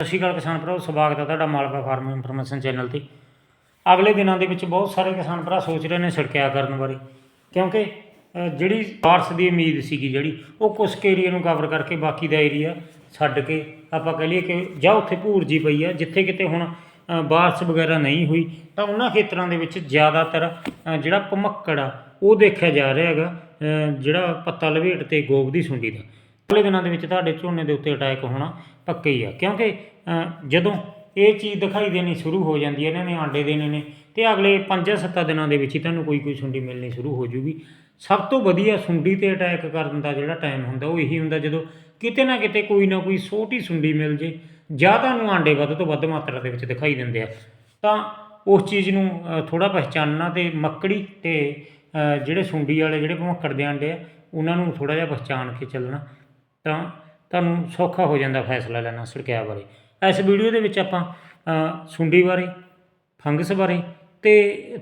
ਸਤਿ ਸ਼੍ਰੀ ਅਕਾਲ ਕਿਸਾਨ ਭਰਾਓ, ਸਵਾਗਤ ਹੈ ਤੁਹਾਡਾ ਮਾਲਵਾ ਫਾਰਮ ਇਨਫੋਰਮੇਸ਼ਨ ਚੈਨਲ ਤੇ। ਅਗਲੇ ਦਿਨਾਂ ਦੇ ਵਿੱਚ ਬਹੁਤ ਸਾਰੇ ਕਿਸਾਨ ਭਰਾ ਸੋਚ ਰਹੇ ਨੇ ਛਿੜਕਿਆ ਕਰਨ ਬਾਰੇ, ਕਿਉਂਕਿ ਜਿਹੜੀ ਬਾਰਸ ਦੀ ਉਮੀਦ ਸੀਗੀ ਜਿਹੜੀ, ਉਹ ਕੁਝ ਏਰੀਆ ਨੂੰ ਕਵਰ ਕਰਕੇ ਬਾਕੀ ਦਾ ਏਰੀਆ ਛੱਡ ਕੇ ਆਪਾਂ ਕਹ ਲਈਏ ਕਿ ਜਾਂ ਉੱਥੇ ਭੂਰਜੀ ਪਈ ਆ, ਜਿੱਥੇ ਕਿਤੇ ਹੁਣ ਬਾਰਸ਼ ਵਗੈਰਾ ਨਹੀਂ ਹੋਈ, ਤਾਂ ਉਹਨਾਂ ਖੇਤਰਾਂ ਦੇ ਵਿੱਚ ਜ਼ਿਆਦਾਤਰ ਜਿਹੜਾ ਭਮੱਕੜ ਆ, ਉਹ ਦੇਖਿਆ ਜਾ ਰਿਹਾ ਹੈਗਾ ਜਿਹੜਾ ਪੱਤਾ ਲਵੇਟ ਤੇ ਗੋਬ ਦੀ ਸੁੰਡੀ ਦਾ। ਅਗਲੇ ਦਿਨਾਂ ਦੇ ਵਿੱਚ ਤੁਹਾਡੇ ਝੋਨੇ ਦੇ ਉੱਤੇ ਅਟੈਕ ਹੋਣਾ ਪੱਕਾ ਹੀ ਆ। ਕਿਉਂਕਿ ਜਦੋਂ ਇਹ ਚੀਜ਼ ਦਿਖਾਈ ਦੇਣੀ ਸ਼ੁਰੂ ਹੋ ਜਾਂਦੀ ਹੈ, ਇਹਨਾਂ ਨੇ ਆਂਡੇ ਦੇਣੇ ਨੇ, ਤੇ ਅਗਲੇ 5-7 ਦਿਨਾਂ ਦੇ ਵਿੱਚ ਹੀ ਤੁਹਾਨੂੰ ਕੋਈ ਕੋਈ ਸੁੰਡੀ ਮਿਲਣੀ ਸ਼ੁਰੂ ਹੋ ਜੂਗੀ। ਸਭ ਤੋਂ ਵਧੀਆ ਸੁੰਡੀ ਤੇ ਅਟੈਕ ਕਰਨ ਦਾ ਜਿਹੜਾ ਟਾਈਮ ਹੁੰਦਾ, ਉਹ ਇਹੀ ਹੁੰਦਾ ਜਦੋਂ ਕਿਤੇ ਨਾ ਕਿਤੇ ਕੋਈ ਨਾ ਕੋਈ ਛੋਟੀ ਸੁੰਡੀ ਮਿਲ ਜੇ, ਜਾਂ ਤੁਹਾਨੂੰ ਆਂਡੇ ਵੱਧ ਤੋਂ ਵੱਧ ਮਾਤਰਾ ਦੇ ਵਿੱਚ ਦਿਖਾਈ ਦਿੰਦੇ ਆ। ਤਾਂ ਉਸ ਚੀਜ਼ ਨੂੰ ਥੋੜਾ ਪਹਿਚਾਨਣਾ ਤੇ ਮੱਕੜੀ ਤੇ ਜਿਹੜੇ ਸੁੰਡੀ ਵਾਲੇ, ਜਿਹੜੇ ਭਮੱਕੜ ਦੇ ਆਂਡੇ ਆ, ਉਹਨਾਂ ਨੂੰ ਥੋੜਾ ਜਿਹਾ ਪਹਿਚਾਨ ਕੇ ਚੱਲਣਾ। ਤਾਂ ਤੁਹਾਨੂੰ ਸੌਖਾ ਹੋ ਜਾਂਦਾ ਫੈਸਲਾ ਲੈਣਾ ਸੜਕਿਆ ਬਾਰੇ। ਇਸ ਵੀਡੀਓ ਦੇ ਵਿੱਚ ਆਪਾਂ ਸੁੰਡੀ ਬਾਰੇ, ਫੰਗਸ ਬਾਰੇ ਤੇ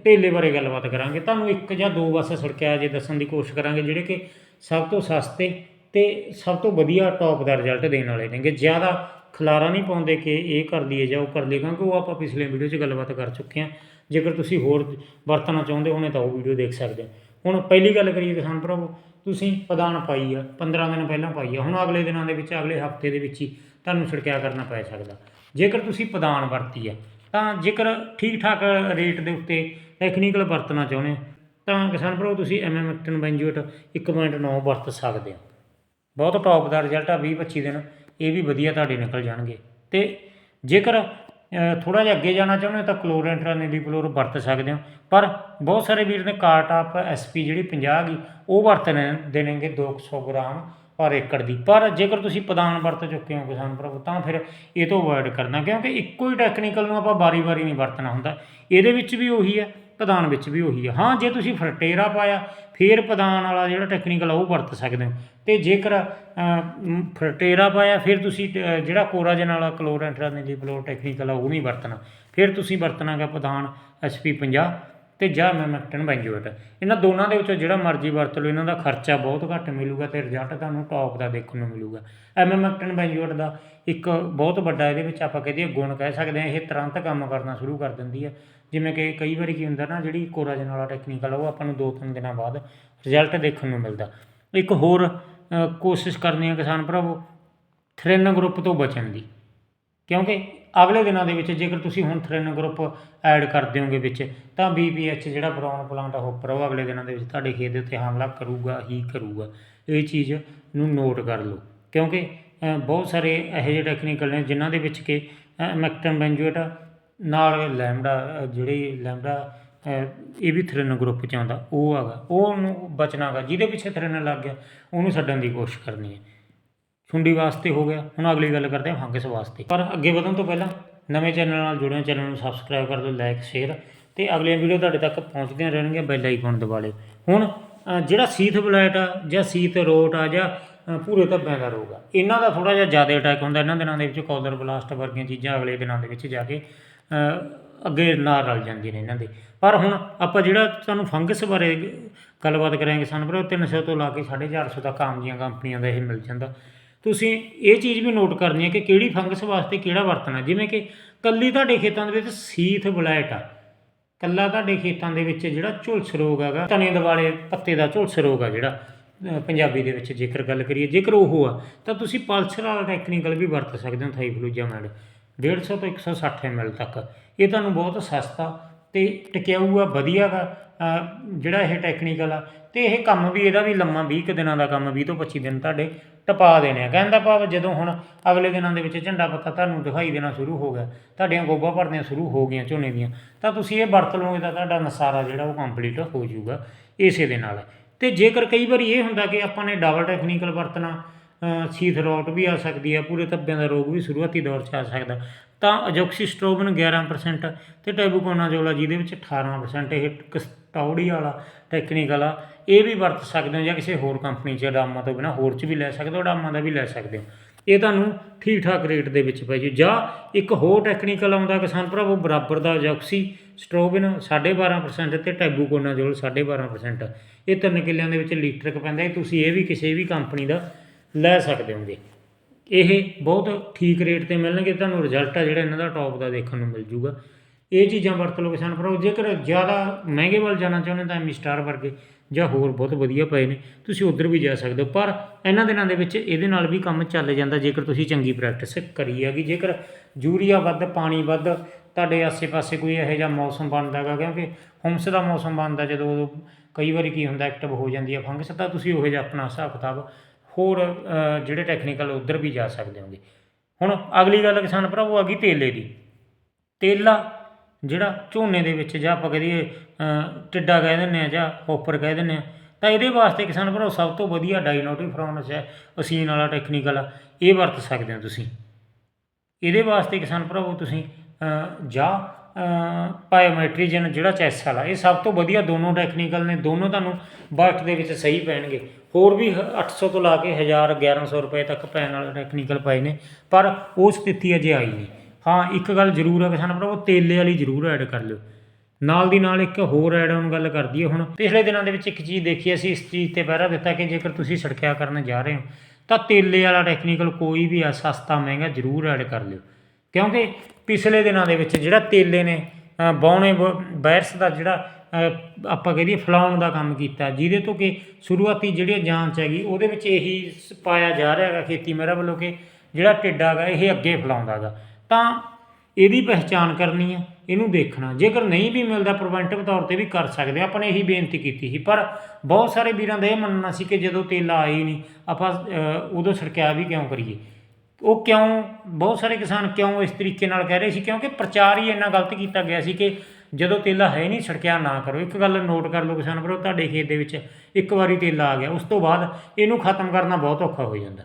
ਢੇਲੇ ਬਾਰੇ ਗੱਲਬਾਤ ਕਰਾਂਗੇ। ਤੁਹਾਨੂੰ ਇੱਕ ਜਾਂ ਦੋ ਬਸ ਸੜਕਿਆ ਜੇ ਦੱਸਣ ਦੀ ਕੋਸ਼ਿਸ਼ ਕਰਾਂਗੇ, ਜਿਹੜੇ ਕਿ ਸਭ ਤੋਂ ਸਸਤੇ ਤੇ ਸਭ ਤੋਂ ਵਧੀਆ ਟੌਪ ਦਾ ਰਿਜ਼ਲਟ ਦੇਣ ਵਾਲੇ ਨੇਗੇ। ਜ਼ਿਆਦਾ ਖਲਾਰਾ ਨਹੀਂ ਪਾਉਂਦੇ ਕਿ ਇਹ ਕਰ ਲਈਏ ਜਾਂ ਉਹ ਕਰ ਲਈਏ, ਕਿਉਂਕਿ ਉਹ ਆਪਾਂ ਪਿਛਲੇ ਵੀਡੀਓ 'ਚ ਗੱਲਬਾਤ ਕਰ ਚੁੱਕੇ ਹਾਂ। ਜੇਕਰ ਤੁਸੀਂ ਹੋਰ ਵਰਤਣਾ ਚਾਹੁੰਦੇ ਹੋਣੇ ਤਾਂ ਉਹ ਵੀਡੀਓ ਦੇਖ ਸਕਦੇ ਹੋ। ਹੁਣ ਪਹਿਲੀ ਗੱਲ ਕਰੀਏ ਕਿਸਾਨ ਭਰਾਵੋ ਤੁਸੀਂ ਪਦਾਨ ਪਾਈ ਆ 15 ਦਿਨ ਪਹਿਲਾਂ ਪਾਈ ਆ, ਹੁਣ ਅਗਲੇ ਦਿਨਾਂ ਦੇ ਵਿੱਚ, ਅਗਲੇ ਹਫ਼ਤੇ ਦੇ ਵਿੱਚ ਹੀ ਤੁਹਾਨੂੰ ਛਿੜਕਿਆ ਕਰਨਾ ਪੈ ਸਕਦਾ। ਜੇਕਰ ਤੁਸੀਂ ਪਦਾਨ ਵਰਤੀ ਆ, ਤਾਂ ਜੇਕਰ ਠੀਕ ਠਾਕ ਰੇਟ ਦੇ ਉੱਤੇ ਟੈਕਨੀਕਲ ਵਰਤਣਾ ਚਾਹੁੰਦੇ ਹੋ ਤਾਂ ਕਿਸਾਨ ਭਰਾ ਤੁਸੀਂ ਐਮਐਮ ਐਕਟਨ ਬੈਂਜੂਟ 1.9 ਵਰਤ ਸਕਦੇ ਹੋ। ਬਹੁਤ ਟੌਪ ਦਾ ਰਿਜ਼ਲਟ ਆ 20 25 ਦਿਨ, ਇਹ ਵੀ ਵਧੀਆ ਤੁਹਾਡੇ ਨਿਕਲ ਜਾਣਗੇ। ਤੇ ਜੇਕਰ ਥੋੜਾ ਜਿਹਾ ਅੱਗੇ ਜਾਣਾ ਚਾਹੁੰਦੇ ਹੋ ਤਾਂ ਕਲੋਰੈਂਟਰਾਨੀਲੀਪਲੋਰ ਵਰਤ ਸਕਦੇ ਹੋ। ਪਰ ਬਹੁਤ ਸਾਰੇ ਵੀਰ ਨੇ ਕਾਰਟਾਪ ਐਸਪੀ ਜਿਹੜੀ 50 ਗਈ ਉਹ ਵਰਤਣੇ ਦੇਣਗੇ 200 ਗ੍ਰਾਮ ਪਰ ਏਕੜ ਦੀ। ਪਰ ਜੇਕਰ ਤੁਸੀਂ ਪਦਾਨ ਵਰਤ ਚੁੱਕੇ ਹੋ ਕਿਸਾਨ ਪ੍ਰਭੂ, ਤਾਂ ਫਿਰ ਇਹ ਤੋਂ ਅਵੋਇਡ ਕਰਨਾ। ਕਿਉਂਕਿ ਇੱਕੋ ਹੀ ਟੈਕਨੀਕਲ ਨੂੰ ਆਪਾਂ ਵਾਰੀ-ਵਾਰੀ ਨਹੀਂ ਵਰਤਣਾ ਹੁੰਦਾ। ਇਹਦੇ ਵਿੱਚ ਵੀ ਉਹੀ ਹੈ ਪਦਾਨ ਵਿੱਚ ਵੀ ਉਹੀ ਆ। ਹਾਂ ਜੇ ਤੁਸੀਂ ਫਰਟੇਰਾ ਪਾਇਆ ਫਿਰ ਪਦਾਨ ਵਾਲਾ ਜਿਹੜਾ ਟੈਕਨੀਕਲ ਆ ਉਹ ਵਰਤ ਸਕਦੇ ਹੋ। ਤੇ ਜੇਕਰ ਫਰਟੇਰਾ ਪਾਇਆ ਫਿਰ ਤੁਸੀਂ ਅ, ਜਿਹੜਾ ਕੋਰਾਜਨ ਵਾਲਾ ਕਲੋਰੈਂਟਰਾਨੀਲੀਪਲੋਰ ਟੈਕਨੀਕਲ ਆ ਉਹ ਨਹੀਂ ਵਰਤਣਾ। ਫਿਰ ਤੁਸੀਂ ਵਰਤਣਾਗਾ ਪਦਾਨ ਐਸਪੀ 50 ਤੇ ਜਾਂ ਮੈਮੈਕਟਨ ਬੈਂਜੂਏਟ ਇਹਨਾਂ ਦੋਨਾਂ ਦੇ ਵਿੱਚੋਂ ਜਿਹੜਾ ਮਰਜ਼ੀ ਵਰਤ ਲਓ, ਇਹਨਾਂ ਦਾ ਖਰਚਾ ਬਹੁਤ ਘੱਟ ਮਿਲੂਗਾ ਤੇ ਰਿਜ਼ਲਟ ਤੁਹਾਨੂੰ ਟੌਪ ਦਾ ਦੇਖਣ ਨੂੰ ਮਿਲੂਗਾ। ਐਮਐਮੈਕਟਨ ਬੈਂਜੂਏਟ ਦਾ ਇੱਕ ਬਹੁਤ ਵੱਡਾ ਇਹਦੇ ਵਿੱਚ ਆਪਾਂ ਕਹਦੇ ਗੁਣ ਕਹਿ ਸਕਦੇ ਹਾਂ ਇਹ ਤੁਰੰਤ ਕੰਮ ਕਰਨਾ ਸ਼ੁਰੂ ਕਰ ਦਿੰਦੀ ਹੈ ਜਿਵੇਂ ਕਿ ਕਈ ਵਾਰੀ ਕੀ ਹੁੰਦਾ ਨਾ, ਜਿਹੜੀ ਕੋਰਾਜਨ ਵਾਲਾ ਟੈਕਨੀਕਲ ਉਹ ਆਪਾਂ ਨੂੰ ਦੋ ਤਿੰਨ ਦਿਨਾਂ ਬਾਅਦ ਰਿਜ਼ਲਟ ਦੇਖਣ ਨੂੰ ਮਿਲਦਾ। ਇੱਕ ਹੋਰ ਕੋਸ਼ਿਸ਼ ਕਰਨੀ ਹੈ ਕਿਸਾਨ ਭਰਾਵੋ ਥ੍ਰਿਨ ਗਰੁੱਪ ਤੋਂ ਬਚਣ ਦੀ। ਕਿਉਂਕਿ ਅਗਲੇ ਦਿਨਾਂ ਦੇ ਵਿੱਚ ਜੇਕਰ ਤੁਸੀਂ ਹੁਣ ਥ੍ਰਿਨ ਗਰੁੱਪ ਐਡ ਕਰ ਦਿਓਗੇ ਵਿੱਚ, ਤਾਂ BPH ਜਿਹੜਾ ਬਰਾਊਨ ਪਲਾਂਟ ਆ ਹੋਪਰ ਉਹ ਅਗਲੇ ਦਿਨਾਂ ਦੇ ਵਿੱਚ ਤੁਹਾਡੇ ਖੇਤ ਦੇ ਉੱਤੇ ਹਮਲਾ ਕਰੂਗਾ, ਹੀ ਕਰੂਗਾ। ਇਹ ਚੀਜ਼ ਨੂੰ ਨੋਟ ਕਰ ਲਓ। ਕਿਉਂਕਿ ਬਹੁਤ ਸਾਰੇ ਇਹੋ ਜਿਹੇ ਟੈਕਨੀਕਲ ਨੇ ਜਿਨ੍ਹਾਂ ਦੇ ਵਿੱਚ ਕਿ ਮੈਕਟਨ ਬੈਂਜੂਏਟ ਨਾਲ ਲੈਮਡਾ ਜਿਹੜੀ ਲੈਮਡਾ ਇਹ ਵੀ ਥ੍ਰਿਨ ਗਰੁੱਪ ਚ ਆਉਂਦਾ, ਉਹ ਹੈਗਾ ਉਹ ਨੂੰ ਬਚਣਾਗਾ। ਜਿਹਦੇ ਪਿੱਛੇ ਥ੍ਰਿਨ ਲੱਗ ਗਿਆ, ਉਹਨੂੰ ਛੱਡਣ ਦੀ ਕੋਸ਼ਿਸ਼ ਕਰਨੀ ਹੈ। ਸੁੰਡੀ ਵਾਸਤੇ ਹੋ ਗਿਆ। ਹੁਣ ਅਗਲੀ ਗੱਲ ਕਰਦੇ ਹਾਂ ਫੰਗਸ ਵਾਸਤੇ। ਪਰ ਅੱਗੇ ਵਧਣ ਤੋਂ ਪਹਿਲਾਂ ਨਵੇਂ ਚੈਨਲ ਨਾਲ ਜੁੜਿਓ ਚੈਨਲ ਨੂੰ ਸਬਸਕ੍ਰਾਈਬ ਕਰ ਦਿਓ ਲਾਈਕ ਸ਼ੇਅਰ ਤੇ ਅਗਲੀਆਂ ਵੀਡੀਓ ਤੁਹਾਡੇ ਤੱਕ ਪਹੁੰਚਦੀਆਂ ਰਹਿਣਗੀਆਂ ਬੈਲ ਆਈਕਨ ਦਬਾ ਲਿਓ ਹੁਣ ਜਿਹੜਾ ਸੀਥ ਬਲੈਟ ਆ ਜਾਂ ਸੀਥ ਰੋਟ ਆ ਜਾਂ ਪੂਰੇ ਧੱਬਿਆਂ ਦਾ ਰੋਗ ਆ, ਇਹਨਾਂ ਦਾ ਥੋੜਾ ਜਿਹਾ ਜ਼ਿਆਦਾ ਅਟੈਕ ਹੁੰਦਾ। ਇਹਨਾਂ ਦਿਨਾਂ ਦੇ ਵਿੱਚ ਕੌਲਰ ਬਲਾਸਟ ਵਰਗੀਆਂ ਚੀਜ਼ਾਂ ਅਗਲੇ ਦਿਨਾਂ ਦੇ ਵਿੱਚ ਜਾ ਕੇ ਅੱਗੇ ਨਾਲ ਰਲ ਜਾਂਦੀਆਂ ਨੇ ਇਹਨਾਂ ਦੇ। ਪਰ ਹੁਣ ਆਪਾਂ ਜਿਹੜਾ ਤੁਹਾਨੂੰ ਫੰਗਸ ਬਾਰੇ ਗੱਲਬਾਤ ਕਰਾਂਗੇ, ਸਾਨੂੰ ਭਰਾ 300 ਤੋਂ ਲਾ ਕੇ 450 ਤੱਕ ਆਮ ਜੀਆਂ ਕੰਪਨੀਆਂ ਦਾ ਇਹ ਮਿਲ ਜਾਂਦਾ। ਤੁਸੀਂ ਇਹ ਚੀਜ਼ ਵੀ ਨੋਟ ਕਰਨੀ ਹੈ ਕਿ ਕਿਹੜੀ ਫੰਗਸ ਵਾਸਤੇ ਕਿਹੜਾ ਵਰਤਣਾ ਜਿਵੇਂ ਕਿ ਕੱਲੀ ਤੁਹਾਡੇ ਖੇਤਾਂ ਦੇ ਵਿੱਚ ਸੀਥ ਬਲੈਟ ਆ। ਕੱਲਾ ਤੁਹਾਡੇ ਖੇਤਾਂ ਦੇ ਵਿੱਚ ਜਿਹੜਾ ਝੁਲਸ ਰੋਗ ਹੈਗਾ ਤਣੇ ਦਿਵਾਲੇ ਪੱਤੇ ਦਾ ਝੁਲਸ ਰੋਗ ਆ ਜਿਹੜਾ ਪੰਜਾਬੀ ਦੇ ਵਿੱਚ ਜੇਕਰ ਗੱਲ ਕਰੀਏ, ਜੇਕਰ ਉਹ ਆ, ਤਾਂ ਤੁਸੀਂ ਪਲਸਰ ਵਾਲਾ ਟੈਕਨੀਕਲ ਵੀ ਵਰਤ ਸਕਦੇ ਹੋ ਥਾਈਫਲੂਜਾਮੈਡ 150 ਤੋਂ 160 ml ਤੱਕ। ਇਹ ਤੁਹਾਨੂੰ ਬਹੁਤ ਸਸਤਾ ਤੇ ਟਿਕਾਊ ਆ ਵਧੀਆ ਗਾ ਜਿਹੜਾ ਇਹ ਟੈਕਨੀਕਲ ਆ। ਤੇ ਇਹ ਕੰਮ ਵੀ, ਇਹਦਾ ਵੀ ਲੰਮਾ 20 ਕੁ ਦਿਨਾਂ ਦਾ ਕੰਮ 20 ਤੋਂ 25 ਦਿਨ ਤੁਹਾਡੇ ਟਪਾ ਦੇਣੇ ਆ। ਕਹਿੰਦਾ ਭਾਵ ਜਦੋਂ ਹੁਣ ਅਗਲੇ ਦਿਨਾਂ ਦੇ ਵਿੱਚ ਝੰਡਾ ਪੱਤਾ ਤੁਹਾਨੂੰ ਦਿਖਾਈ ਦੇਣਾ ਸ਼ੁਰੂ ਹੋ ਗਿਆ ਤੁਹਾਡੀਆਂ ਗੋਬਾ ਭਰਨੀਆਂ ਸ਼ੁਰੂ ਹੋ ਗਈਆਂ ਝੋਨੇ ਦੀਆਂ ਤਾਂ ਤੁਸੀਂ ਇਹ ਵਰਤ ਲਓਗੇ ਤਾਂ ਤੁਹਾਡਾ ਨਸਾਰਾ ਜਿਹੜਾ ਉਹ ਕੰਪਲੀਟ ਹੋ ਜਾਊਗਾ ਇਸੇ ਦੇ ਨਾਲ। ਤੇ ਜੇਕਰ ਕਈ ਵਾਰੀ ਇਹ ਹੁੰਦਾ ਕਿ ਆਪਾਂ ਨੇ ਡਬਲ ਟੈਕਨੀਕਲ ਵਰਤਣਾ ਅ, ਸੀਥ ਰੋਟ ਵੀ ਆ ਸਕਦੀ ਹੈ ਪੂਰੇ ਧੱਬਿਆਂ ਦਾ ਰੋਗ ਵੀ ਸ਼ੁਰੂਆਤੀ ਦੌਰ 'ਚ ਆ ਸਕਦਾ ਤਾਂ ਅਜੋਕਸੀਸਟ੍ਰੋਬਨ 11% ਤੇ ਟੈਬੂਕੋਨਾਜ਼ੋਲਾ ਜਿਹਦੇ ਵਿੱਚ 18% ਇਹ ਕਸਟੌਡੀ ਵਾਲਾ ਟੈਕਨੀਕਲ ਆ, ਇਹ ਵੀ ਵਰਤ ਸਕਦੇ ਹੋ ਜਾਂ ਕਿਸੇ ਹੋਰ ਕੰਪਨੀ 'ਚ ਡਾਮਾ ਤੋਂ ਬਿਨਾ, ਹੋਰ 'ਚ ਵੀ ਲੈ ਸਕਦੇ ਹੋ ਡਾਮਾ ਦਾ ਵੀ ਲੈ ਸਕਦੇ ਹੋ। ਇਹ ਤੁਹਾਨੂੰ ਠੀਕ ਠਾਕ ਰੇਟ ਦੇ ਵਿੱਚ ਪੈ ਜੂ। ਜਾਂ ਇੱਕ ਹੋਰ ਟੈਕਨੀਕਲ ਆਉਂਦਾ ਕਿਸਾਨ ਭਰਾਵੋ ਬਰਾਬਰ ਦਾ ਜੌਕਸੀ, ਸਟ੍ਰੋਬਿਨ 12.5% ਤੇ ਟੈਬੂਕੋਨਾਜ਼ੋਲ 12.5% ਇਹ ਤਿੰਨ ਕਿੱਲਿਆਂ ਦੇ ਵਿੱਚ ਲੀਟਰ ਕ ਪੈਂਦਾ, ਇਹ ਤੁਸੀਂ ਇਹ ਵੀ ਕਿਸੇ ਵੀ ਕੰਪਨੀ ਦਾ ਲੈ ਸਕਦੇ ਹੋਗੇ। ਇਹ ਬਹੁਤ ਠੀਕ ਰੇਟ ਤੇ ਮਿਲਣਗੇ, ਤੁਹਾਨੂੰ ਰਿਜ਼ਲਟ ਆ ਜਿਹੜਾ ਇਹਨਾਂ ਦਾ ਟੌਪ ਦਾ ਦੇਖਣ ਨੂੰ ਮਿਲ ਜੂਗਾ। ਇਹ ਚੀਜ਼ਾਂ ਵਰਤ ਲਓ ਕਿਸਾਨ ਭਰਾਓ। ਜੇਕਰ ਜ਼ਿਆਦਾ ਮਹਿੰਗੇ ਵੱਲ ਜਾਣਾ ਚਾਹੁੰਦੇ ਤਾਂ ਐਮੀ ਸਟਾਰ ਵਰਗੇ ਜਾਂ ਹੋਰ ਬਹੁਤ ਵਧੀਆ ਪਏ ਨੇ, ਤੁਸੀਂ ਉਧਰ ਵੀ ਜਾ ਸਕਦੇ ਹੋ। ਪਰ ਇਹਨਾਂ ਦਿਨਾਂ ਦੇ ਵਿੱਚ ਇਹਦੇ ਨਾਲ ਵੀ ਕੰਮ ਚੱਲ ਜਾਂਦਾ, ਜੇਕਰ ਤੁਸੀਂ ਚੰਗੀ ਪ੍ਰੈਕਟਿਸ ਕਰੀ ਹੈਗੀ। ਜੇਕਰ ਯੂਰੀਆ ਵੱਧ, ਪਾਣੀ ਵੱਧ, ਤੁਹਾਡੇ ਆਸੇ-ਪਾਸੇ ਕੋਈ ਇਹੋ ਜਿਹਾ ਮੌਸਮ ਬਣਦਾ ਗਾ, ਕਿਉਂਕਿ ਹੁਮਸ ਦਾ ਮੌਸਮ ਬਣਦਾ, ਜਦੋਂ ਉਦੋਂ ਕਈ ਵਾਰੀ ਕੀ ਹੁੰਦਾ, ਐਕਟਿਵ ਹੋ ਜਾਂਦੀ ਹੈ ਫੰਗਸ, ਤਾਂ ਤੁਸੀਂ ਉਹੋ ਜਿਹਾ ਆਪਣਾ ਹਿਸਾਬ ਕਿਤਾਬ ਹੋਰ ਜਿਹੜੇ ਟੈਕਨੀਕਲ ਉਧਰ ਵੀ ਜਾ ਸਕਦੇ ਹੋਗੇ। ਹੁਣ ਅਗਲੀ ਗੱਲ ਕਿਸਾਨ ਭਰਾਵੋ ਆ ਗਈ ਤੇਲੇ ਦੀ। ਤੇਲਾ ਜਿਹੜਾ ਝੋਨੇ ਦੇ ਵਿੱਚ ਜਾਂ ਆਪਾਂ ਕਹਦੇ ਟਿੱਡਾ ਕਹਿ ਦਿੰਦੇ ਆ ਜਾਂ ਹੋਪਰ ਕਹਿ ਦਿੰਦੇ ਆ, ਤਾਂ ਇਹਦੇ ਵਾਸਤੇ ਕਿਸਾਨ ਭਰਾਵੋ ਸਭ ਤੋਂ ਵਧੀਆ ਡਾਈਨੋਟੀਫਰੋਨਸ ਹੈ ਅਸੀਨ ਵਾਲਾ ਟੈਕਨੀਕਲ ਆ, ਇਹ ਵਰਤ ਸਕਦੇ ਹੋ ਤੁਸੀਂ। ਇਹਦੇ ਵਾਸਤੇ ਕਿਸਾਨ ਭਰਾਵੋ ਤੁਸੀਂ ਜਾਂ ਪਾਇਓਮੈਟਰੀਜਨ ਜਿਹੜਾ ਚੈਸ ਵਾਲਾ, ਇਹ ਸਭ ਤੋਂ ਵਧੀਆ ਦੋਨੋਂ ਟੈਕਨੀਕਲ ਨੇ, ਦੋਨੋਂ ਤੁਹਾਨੂੰ ਬਜਟ ਦੇ ਵਿੱਚ ਸਹੀ ਪੈਣਗੇ। ਹੋਰ ਵੀ ਹ- 800 ਤੋਂ ਲਾ ਕੇ 1000 1100 ਰੁਪਏ ਤੱਕ ਪੈਣ ਵਾਲੇ ਟੈਕਨੀਕਲ ਪਏ ਨੇ, ਪਰ ਉਹ ਸਥਿਤੀ ਅਜੇ ਆਈ ਨਹੀਂ। ਹਾਂ ਇੱਕ ਗੱਲ ਜ਼ਰੂਰ ਹੈ ਕਿਸਾਨ ਭਰਾਵੋ ਤੇਲੇ ਵਾਲੀ ਜ਼ਰੂਰ ਐਡ ਕਰ ਲਿਓ। ਨਾਲ ਦੀ ਨਾਲ ਇੱਕ ਹੋਰ ਐਡ ਆਨ ਗੱਲ ਕਰ ਦਈਏ ਹੁਣ। ਪਿਛਲੇ ਦਿਨਾਂ ਦੇ ਵਿੱਚ ਇੱਕ ਚੀਜ਼ ਦੇਖੀ ਅਸੀਂ ਇਸ ਚੀਜ਼ ਤੇ ਪਹਿਰਾ ਦਿੱਤਾ ਕਿ ਜੇਕਰ ਤੁਸੀਂ ਸੜਕਿਆ ਕਰਨ ਜਾ ਰਹੇ ਹੋ ਤਾਂ ਤੇਲੇ ਵਾਲਾ ਟੈਕਨੀਕਲ ਕੋਈ ਵੀ ਆ ਸਸਤਾ ਮਹਿੰਗਾ ਜ਼ਰੂਰ ਐਡ ਕਰ ਲਿਓ। ਕਿਉਂਕਿ ਪਿਛਲੇ ਦਿਨਾਂ ਦੇ ਵਿੱਚ ਜਿਹੜਾ ਤੇਲੇ ਨੇ ਅ, ਬੌਣੇ ਬ- ਵਾਇਰਸ ਦਾ ਜਿਹੜਾ ਅ, ਆਪਾਂ ਕਹਦੇ ਫਲਾਉਣ ਦਾ ਕੰਮ ਕੀਤਾ ਜਿਹਦੇ ਤੋਂ ਕਿ ਸ਼ੁਰੂਆਤੀ ਜਿਹੜੀ ਜਾਂਚ ਹੈਗੀ ਉਹਦੇ ਵਿੱਚ ਇਹੀ ਸ- ਪਾਇਆ ਜਾ ਰਿਹਾ ਹੈਗਾ ਖੇਤੀ ਮਹਿਰਾ ਵੱਲੋਂ ਕਿ ਜਿਹੜਾ ਟਿੱਡਾ ਹੈਗਾ ਇਹ ਅੱਗੇ ਫਲਾਉਂਦਾ ਹੈਗਾ। ਤਾਂ ਇਹਦੀ ਪਹਿਚਾਣ ਕਰਨੀ ਹੈ ਇਹਨੂੰ ਦੇਖਣਾ। ਜੇਕਰ ਨਹੀਂ ਵੀ ਮਿਲਦਾ ਪ੍ਰੀਵੈਂਟਿਵ ਤੌਰ ਤੇ ਵੀ ਕਰ ਸਕਦੇ ਆਪਾਂ ਨੇ ਇਹੀ ਬੇਨਤੀ ਕੀਤੀ ਸੀ। ਪਰ ਬਹੁਤ ਸਾਰੇ ਵੀਰਾਂ ਦਾ ਇਹ ਮੰਨਣਾ ਸੀ ਕਿ ਜਦੋਂ ਤੇਲਾ ਆਈ ਨਹੀਂ, ਆਪਾਂ ਉਦੋਂ ਛੜਕਿਆ ਵੀ ਕਿਉਂ ਕਰੀਏ? ਉਹ ਕਿਉਂ, ਬਹੁਤ ਸਾਰੇ ਕਿਸਾਨ ਕਿਉਂ ਇਸ ਤਰੀਕੇ ਨਾਲ ਕਹਿ ਰਹੇ ਸੀ? ਕਿਉਂਕਿ ਪ੍ਰਚਾਰ ਹੀ ਇੰਨਾ ਗਲਤ ਕੀਤਾ ਗਿਆ ਸੀ ਕਿ ਜਦੋਂ ਤੇਲਾ ਹੈ ਨਹੀਂ ਛੜਕਿਆ ਨਾ ਕਰੋ। ਇੱਕ ਗੱਲ ਨੋਟ ਕਰ ਲਓ ਕਿਸਾਨ ਭਰਾ ਤੁਹਾਡੇ ਖੇਤ ਦੇ ਵਿੱਚ ਇੱਕ ਵਾਰੀ ਤੇਲਾ ਆ ਗਿਆ, ਉਸ ਤੋਂ ਬਾਅਦ ਇਹਨੂੰ ਖਤਮ ਕਰਨਾ ਬਹੁਤ ਔਖਾ ਹੋ ਜਾਂਦਾ।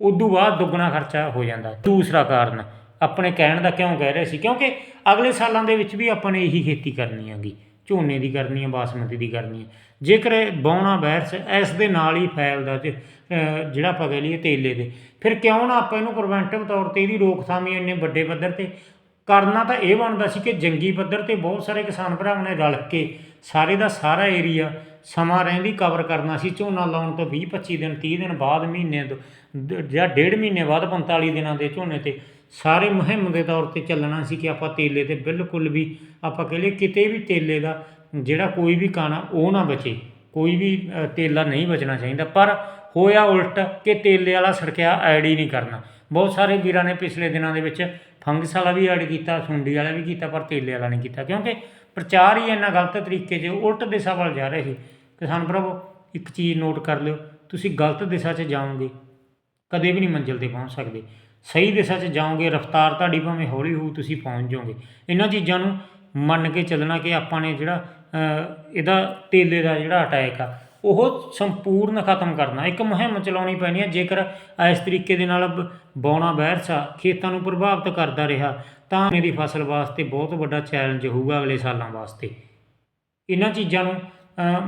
ਉਦੋਂ ਬਾਅਦ ਦੁੱਗਣਾ ਖਰਚਾ ਹੋ ਜਾਂਦਾ। ਦੂਸਰਾ ਕਾਰਨ ਆਪਣੇ ਕਹਿਣ ਦਾ ਕਿਉਂ ਕਹਿ ਰਹੇ ਸੀ? ਕਿਉਂਕਿ ਅਗਲੇ ਸਾਲਾਂ ਦੇ ਵਿੱਚ ਵੀ ਆਪਾਂ ਨੇ ਇਹੀ ਖੇਤੀ ਕਰਨੀ ਹੈਗੀ। ਝੋਨੇ ਦੀ ਕਰਨੀ ਹੈ, ਬਾਸਮਤੀ ਦੀ ਕਰਨੀ ਹੈ। ਜੇਕਰ ਇਹ ਬੌਣਾ ਵਾਇਰਸ ਇਸ ਦੇ ਨਾਲ ਹੀ ਫੈਲਦਾ ਤੇ ਜਿਹੜਾ ਆਪਾਂ ਕਹਿ ਲਈਏ ਤੇਲੇ ਦੇ, ਫਿਰ ਕਿਉਂ ਨਾ ਆਪਾਂ ਇਹਨੂੰ ਪ੍ਰੀਵੈਂਟਿਵ ਤੌਰ ਤੇ ਇਹਦੀ ਰੋਕਥਾਮ ਹੀ ਇੰਨੇ ਵੱਡੇ ਪੱਧਰ ਤੇ ਕਰਨਾ ਤਾਂ ਇਹ ਬਣਦਾ ਸੀ ਕਿ ਜੰਗੀ ਪੱਧਰ ਤੇ ਬਹੁਤ ਸਾਰੇ ਕਿਸਾਨ ਭਰਾਵਾਂ ਨੇ ਰਲ ਕੇ ਸਾਰੇ ਦਾ ਸਾਰਾ ਏਰੀਆ ਸਮਾਂ ਰਹਿੰਦੀ ਕਵਰ ਕਰਨਾ ਸੀ। ਝੋਨਾ ਲਾਉਣ ਤੋਂ 20 25 ਦਿਨ 30 ਦਿਨ ਬਾਅਦ ਮਹੀਨੇ ਤੋਂ ਜਾਂ ਡੇਢ ਮਹੀਨੇ ਬਾਅਦ 45 ਦਿਨਾਂ ਦੇ ਝੋਨੇ ਤੇ ਸਾਰੇ ਮੁਹਿੰਮ ਦੇ ਤੌਰ ਤੇ ਚੱਲਣਾ ਸੀ ਕਿ ਆਪਾਂ ਤੇਲੇ ਤੇ ਬਿਲਕੁਲ ਵੀ ਆਪਾਂ ਕਹ ਲਈਏ ਕਿਤੇ ਵੀ ਤੇਲੇ ਦਾ ਜਿਹੜਾ ਕੋਈ ਵੀ ਕਾਣਾ ਉਹ ਨਾ ਬਚੇ। ਕੋਈ ਵੀ ਤੇਲਾ ਨਹੀਂ ਬਚਣਾ ਚਾਹੀਦਾ। ਪਰ ਹੋਇਆ ਉਲਟ ਕਿ ਤੇਲੇ ਵਾਲਾ ਸੜਕਿਆ ਐਡ ਹੀ ਨਹੀਂ ਕਰਨਾ। ਬਹੁਤ ਸਾਰੇ ਵੀਰਾਂ ਨੇ ਪਿਛਲੇ ਦਿਨਾਂ ਦੇ ਵਿੱਚ ਫੰਗਸ ਵਾਲਾ ਵੀ ਐਡ ਕੀਤਾ, ਸੁੰਡੀ ਵਾਲਾ ਵੀ ਕੀਤਾ, ਪਰ ਤੇਲੇ ਵਾਲਾ ਨਹੀਂ ਕੀਤਾ। ਕਿਉਂਕਿ ਪ੍ਰਚਾਰ ਹੀ ਇੰਨਾ ਗਲਤ ਤਰੀਕੇ 'ਚ ਉਲਟ ਦਿਸ਼ਾ ਵੱਲ ਜਾ ਰਹੇ ਸੀ। ਕਿਸਾਨ ਭਰਾਵੋ, ਇੱਕ ਚੀਜ਼ ਨੋਟ ਕਰ ਲਿਓ, ਤੁਸੀਂ ਗਲਤ ਦਿਸ਼ਾ 'ਚ ਜਾਓਗੇ, ਕਦੇ ਵੀ ਨਹੀਂ ਮੰਜ਼ਿਲ ਤੇ ਪਹੁੰਚ ਸਕਦੇ। ਸਹੀ ਦਿਸ਼ਾ 'ਚ ਜਾਓਗੇ, ਰਫ਼ਤਾਰ ਤੁਹਾਡੀ ਭਾਵੇਂ ਹੌਲੀ ਹੋਊ, ਤੁਸੀਂ ਪਹੁੰਚ ਜਾਓਗੇ। ਇਹਨਾਂ ਚੀਜ਼ਾਂ ਨੂੰ ਮੰਨ ਕੇ ਚੱਲਣਾ ਕਿ ਆਪਾਂ ਨੇ ਜਿਹੜਾ ਇਹਦਾ ਤੇਲੇ ਦਾ ਜਿਹੜਾ ਅਟੈਕ ਆ, ਉਹ ਸੰਪੂਰਨ ਖਤਮ ਕਰਨਾ। ਇੱਕ ਮੁਹਿੰਮ ਚਲਾਉਣੀ ਪੈਣੀ ਹੈ ਜੇਕਰ ਇਸ ਤਰੀਕੇ ਦੇ ਨਾਲ ਬ- ਬੌਣਾ ਵਾਇਰਸ ਆ ਖੇਤਾਂ ਨੂੰ ਪ੍ਰਭਾਵਿਤ ਕਰਦਾ ਰਿਹਾ, ਤਾਂ ਇਹਦੀ ਫਸਲ ਵਾਸਤੇ ਬਹੁਤ ਵੱਡਾ ਚੈਲੰਜ ਹੋਊਗਾ ਅਗਲੇ ਸਾਲਾਂ ਵਾਸਤੇ। ਇਹਨਾਂ ਚੀਜ਼ਾਂ ਨੂੰ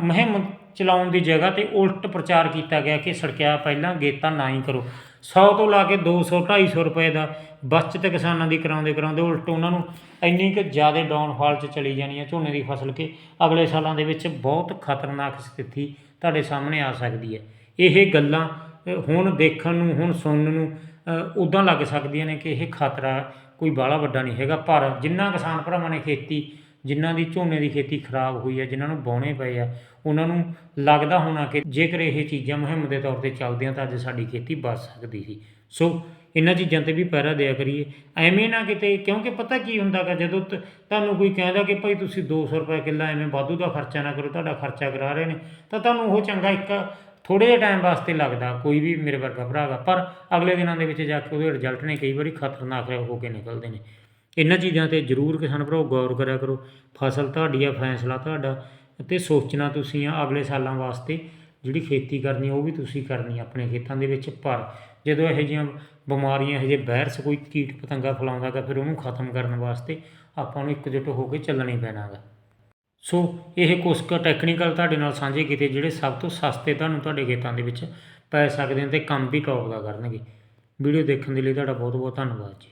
ਮੁਹਿੰਮ ਚਲਾਉਣ ਦੀ ਜਗ੍ਹਾ ਤੇ ਉਲਟ ਪ੍ਰਚਾਰ ਕੀਤਾ ਗਿਆ ਕਿ ਸੜਕਿਆ ਪਹਿਲਾਂ ਗੇਤਾ ਨਾ ਹੀ ਕਰੋ। 100 ਤੋਂ ਲਾ ਕੇ 200 250 ਰੁਪਏ ਦਾ ਬਚਤ ਕਿਸਾਨਾਂ ਦੀ ਕਰਾਉਂਦੇ ਕਰਾਉਂਦੇ ਉਲਟ ਉਹਨਾਂ ਨੂੰ ਇੰਨੀ ਕਿ ਜ਼ਿਆਦਾ ਡਾਊਨਫਾਲ 'ਚ ਚਲੀ ਜਾਣੀ ਹੈ ਝੋਨੇ ਦੀ ਫਸਲ ਕਿ ਅਗਲੇ ਸਾਲਾਂ ਦੇ ਵਿੱਚ ਬਹੁਤ ਖਤਰਨਾਕ ਸਥਿਤੀ ਤੁਹਾਡੇ ਸਾਹਮਣੇ ਆ ਸਕਦੀ ਹੈ। ਇਹ ਗੱਲਾਂ ਹੁਣ ਦੇਖਣ ਨੂੰ, ਹੁਣ ਸੁਣਨ ਨੂੰ ਉਦਾਂ ਲੱਗ ਸਕਦੀਆਂ ਨੇ ਕਿ ਇਹ ਖਤਰਾ ਕੋਈ ਬਾਹਲਾ ਵੱਡਾ ਨਹੀਂ ਹੈਗਾ, ਪਰ ਜਿੰਨਾ ਕਿਸਾਨ ਭਰਾਵਾਂ ਨੇ ਖੇਤੀ ਜਿਨ੍ਹਾਂ ਦੀ ਝੋਨੇ ਦੀ ਖੇਤੀ ਖਰਾਬ ਹੋਈ ਹੈ, ਜਿਨ੍ਹਾਂ ਨੂੰ ਬਾਉਣੇ ਪਏ ਆ, ਉਹਨਾਂ ਨੂੰ ਲੱਗਦਾ ਹੋਣਾ ਕਿ ਜੇਕਰ ਇਹ ਚੀਜ਼ਾਂ ਮੁਹਿੰਮ ਦੇ ਤੌਰ ਤੇ ਚੱਲਦੀਆਂ ਤਾਂ ਅੱਜ ਸਾਡੀ ਖੇਤੀ ਬਚ ਸਕਦੀ ਸੀ। ਸੋ ਇਹਨਾਂ ਚੀਜ਼ਾਂ ਤੇ ਵੀ ਪਹਿਰਾ ਦਿਆ ਕਰੀਏ। ਐਵੇਂ ਨਾ ਕਿਤੇ, ਕਿਉਂਕਿ ਪਤਾ ਕੀ ਹੁੰਦਾਗਾ ਜਦੋਂ ਤ- ਤੁਹਾਨੂੰ ਕੋਈ ਕਹਿੰਦਾ ਕਿ ਭਾਈ ਤੁਸੀਂ 200 ਰੁਪਏ ਕਿੱਲਾ ਐਵੇਂ ਵਾਧੂ ਦਾ ਖਰਚਾ ਨਾ ਕਰੋ, ਤੁਹਾਡਾ ਖਰਚਾ ਕਰਾ ਰਹੇ ਨੇ, ਤਾਂ ਤੁਹਾਨੂੰ ਉਹ ਚੰਗਾ ਇੱਕ ਥੋੜੇ ਜਿਹੇ ਟਾਈਮ ਵਾਸਤੇ ਲੱਗਦਾ, ਕੋਈ ਵੀ ਮੇਰੇ ਵਰਗਾ ਭਰਾ ਗਾ, ਪਰ ਅਗਲੇ ਦਿਨਾਂ ਦੇ ਵਿੱਚ ਜਾ ਕੇ ਉਹਦੇ ਰਿਜ਼ਲਟ ਨੇ ਕਈ ਵਾਰੀ ਖਤਰਨਾਕ ਹੋ ਕੇ ਨਿਕਲਦੇ ਨੇ। ਇਹਨਾਂ ਚੀਜ਼ਾਂ ਤੇ ਜ਼ਰੂਰ ਕਿਸਾਨ ਭਰਾਓ ਗੌਰ ਕਰਿਆ ਕਰੋ। ਫਸਲ ਤੁਹਾਡੀ ਆ, ਫੈਸਲਾ ਤੁਹਾਡਾ ਅਤੇ ਸੋਚਣਾ ਤੁਸੀਂ ਆ ਅਗਲੇ ਸਾਲਾਂ ਵਾਸਤੇ ਜਿਹੜੀ ਖੇਤੀ ਕਰਨੀ ਉਹ ਵੀ ਤੁਸੀਂ ਕਰਨੀ ਆਪਣੇ ਖੇਤਾਂ ਦੇ ਵਿੱਚ। ਪਰ ਜਦੋਂ ਇਹੋ ਜਿਹੀਆਂ ਬਿਮਾਰੀਆਂ, ਇਹੋ ਜਿਹੇ ਵਾਇਰਸ ਕੋਈ ਕੀਟ ਪਤੰਗਾ ਫੈਲਾਉਂਦਾ ਗਾ ਫਿਰ ਉਹਨੂੰ ਖਤਮ ਕਰਨ ਵਾਸਤੇ ਆਪਾਂ ਨੂੰ ਇਕਜੁੱਟ ਹੋ ਕੇ ਚੱਲਣਾ ਹੀ ਪੈਣਾ ਗਾ ਸੋ ਇਹ ਕੁਛ ਕੁ ਟੈਕਨੀਕਲ ਤੁਹਾਡੇ ਨਾਲ ਸਾਂਝੇ ਕੀਤੇ ਜਿਹੜੇ ਸਭ ਤੋਂ ਸਸਤੇ ਤੁਹਾਨੂੰ ਤੁਹਾਡੇ ਖੇਤਾਂ ਦੇ ਵਿੱਚ ਪੈ ਸਕਦੇ ਨੇ ਤੇ ਕੰਮ ਵੀ ਟੌਪ ਦਾ ਕਰਨਗੇ। ਵੀਡੀਓ ਦੇਖਣ ਦੇ ਲਈ ਤੁਹਾਡਾ ਬਹੁਤ ਬਹੁਤ ਧੰਨਵਾਦ ਜੀ।